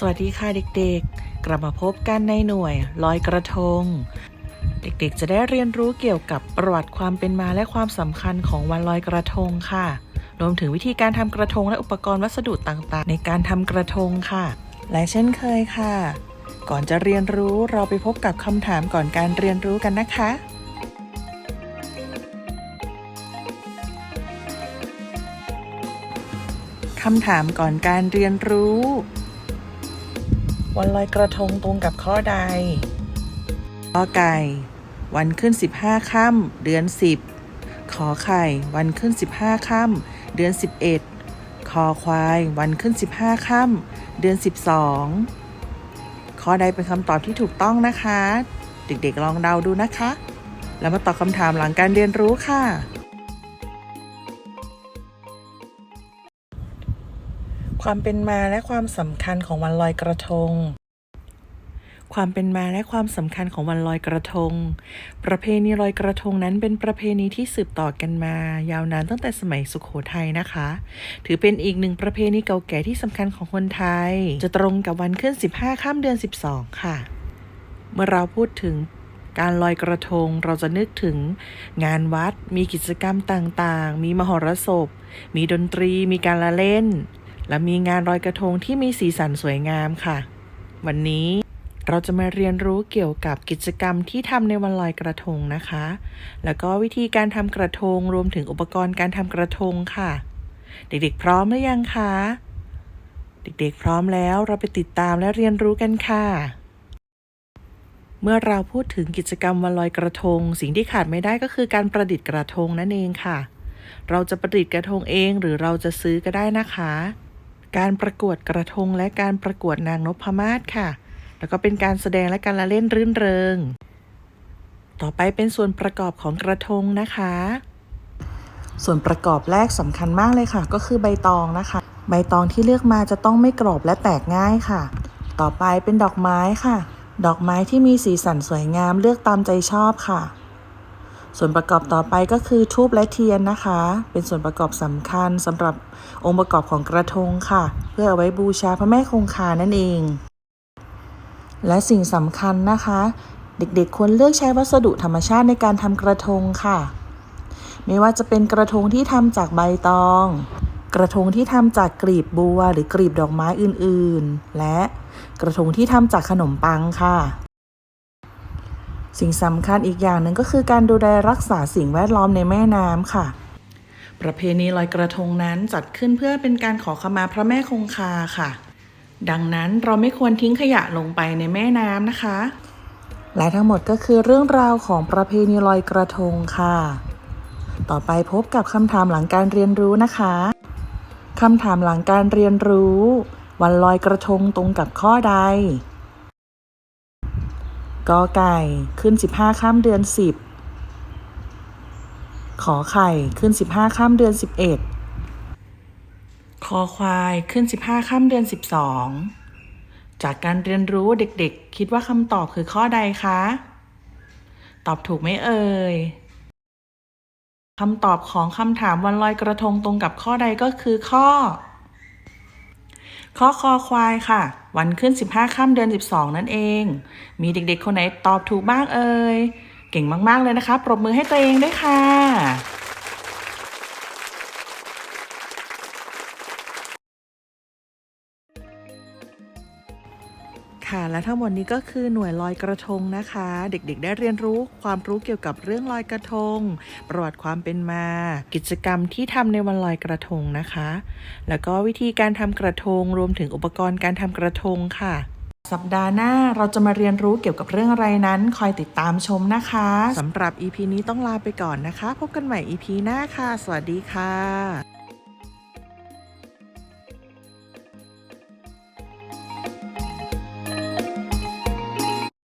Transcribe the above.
สวัสดีค่ะเด็กๆ กลับมาพบกันในหน่วยลอยกระทง เด็กๆ จะได้เรียนรู้เกี่ยวกับประวัติความเป็นมาและความสำคัญของวันลอยกระทงค่ะ รวมถึงวิธีการทำกระทงและอุปกรณ์วัสดุต่างๆ ในการทำกระทงค่ะ และเช่นเคยค่ะ ก่อนจะเรียนรู้เราไปพบกับคำถามก่อนการเรียนรู้กันนะคะคำถามก่อนการเรียนรู้ วันลอยกระทงตรงกับข้อใดกอไก่ วันขึ้น 15ค่ำเดือน 10 ขอไข่ วันขึ้น 15ค่ำเดือน 11 คอควาย วันขึ้น 15ค่ำเดือน 12 ข้อใดเป็นคำตอบที่ถูกต้องนะคะ เด็กๆลองเดาดูนะคะ แล้วมาตอบคำถามหลังการเรียนรู้ค่ะ ความเป็นมาและความสำคัญของวันลอยกระทง ความเป็นมาและความสำคัญของวันลอยกระทง ประเพณีลอยกระทงนั้นเป็นประเพณีที่สืบต่อกันมา ยาวนานตั้งแต่สมัยสุขโขทัยนะคะ ถือเป็นอีกหนึ่งประเพณีเก่าแก่ที่สำคัญของคนไทย จะตรงกับวันขึ้น 15ค่ำเดือน 12 ค่ะ เมื่อเราพูดถึงการลอยกระทงเราจะนึกถึงงานวัด มีกิจกรรมต่างๆ มีมหรสพ มีดนตรี มีการละเล่น และมีงานลอยกระทงที่มีสีสันสวยงามค่ะ วันนี้เราจะมาเรียนรู้เกี่ยวกับกิจกรรมที่ทำในวันลอยกระทงนะคะ แล้วก็วิธีการทำกระทงรวมถึงอุปกรณ์การทำกระทงค่ะ เด็กๆ พร้อมหรือยังคะ เด็กๆ พร้อมแล้วเราไปติดตามและเรียนรู้กันค่ะ เมื่อเราพูดถึงกิจกรรมวันลอยกระทง สิ่งที่ขาดไม่ได้ก็คือการประดิษฐ์กระทงนั่นเองค่ะ เราจะประดิษฐ์กระทงเองหรือเราจะซื้อก็ได้นะคะ การประกวดกระทงและการประกวดนางนพมาศค่ะ แล้วก็เป็นการแสดงและการละเล่นรื่นเริง ต่อไปเป็นส่วนประกอบของกระทงนะคะ ส่วนประกอบแรกสำคัญมากเลยค่ะ ก็คือใบตองนะคะ ใบตองที่เลือกมาจะต้องไม่กรอบและแตกง่ายค่ะ ต่อไปเป็นดอกไม้ค่ะ ดอกไม้ที่มีสีสันสวยงามเลือกตามใจชอบค่ะ ส่วนประกอบต่อไปก็คือทูบและเทียนนะคะ เป็นส่วนประกอบสำคัญสำหรับองค์ประกอบของกระทงค่ะ เพื่อเอาไว้บูชาพระแม่คงคานั่นเอง และสิ่งสำคัญนะคะ เด็กๆควรเลือกใช้วัสดุธรรมชาติในการทำกระทงค่ะ ไม่ว่าจะเป็นกระทงที่ทำจากใบตอง กระทงที่ทำจากกลีบบัว หรือกลีบดอกไม้อื่นๆ และกระทงที่ทำจากขนมปังค่ะ สิ่งสำคัญอีกอย่างหนึ่งก็คือการดูแลรักษาสิ่งแวดล้อมในแม่น้ำค่ะ ประเพณีลอยกระทงนั้นจัดขึ้นเพื่อเป็นการขอขมาพระแม่คงคาค่ะ ดังนั้นเราไม่ควรทิ้งขยะลงไปในแม่น้ำนะคะ และทั้งหมดก็คือเรื่องราวของประเพณีลอยกระทงค่ะ ต่อไปพบกับคำถามหลังการเรียนรู้นะคะคำถามหลังการเรียนรู้ วันลอยกระทงตรงกับข้อใด กอไก่ขึ้น 15 ข้ามเดือน 10 ขอไข่ขึ้น 15 ข้ามเดือน 11 คอควายขึ้น 15 ข้ามเดือน 12 จากการเรียนรู้เด็กๆ คิดว่าคำตอบคือข้อใดคะ ตอบถูกไหมเอ่ยคำตอบของคำถามวันลอยกระทงตรงกับข้อใดก็คือข้อ ข้อคอควายค่ะ วันขึ้น 15 ค่ำเดือน 12 นั่นเอง มีเด็กๆ คนไหนตอบถูกบ้างเอ่ย เก่งมากๆเลยนะคะ ปรบมือให้ตัวเองด้วยค่ะ ค่ะ และทั้งหมดนี้ก็คือหน่วยลอยกระทงนะคะ เด็กๆ ได้เรียนรู้ความรู้เกี่ยวกับเรื่องลอยกระทง ประวัติความเป็นมา กิจกรรมที่ทำในวันลอยกระทงนะคะ แล้วก็วิธีการทำกระทงรวมถึงอุปกรณ์การทำกระทงค่ะ สัปดาห์หน้าเราจะมาเรียนรู้เกี่ยวกับเรื่องอะไรนั้น คอยติดตามชมนะคะสำหรับ EP นี้ต้องลาไปก่อนนะคะ พบกันใหม่ EP หน้าค่ะ สวัสดีค่ะ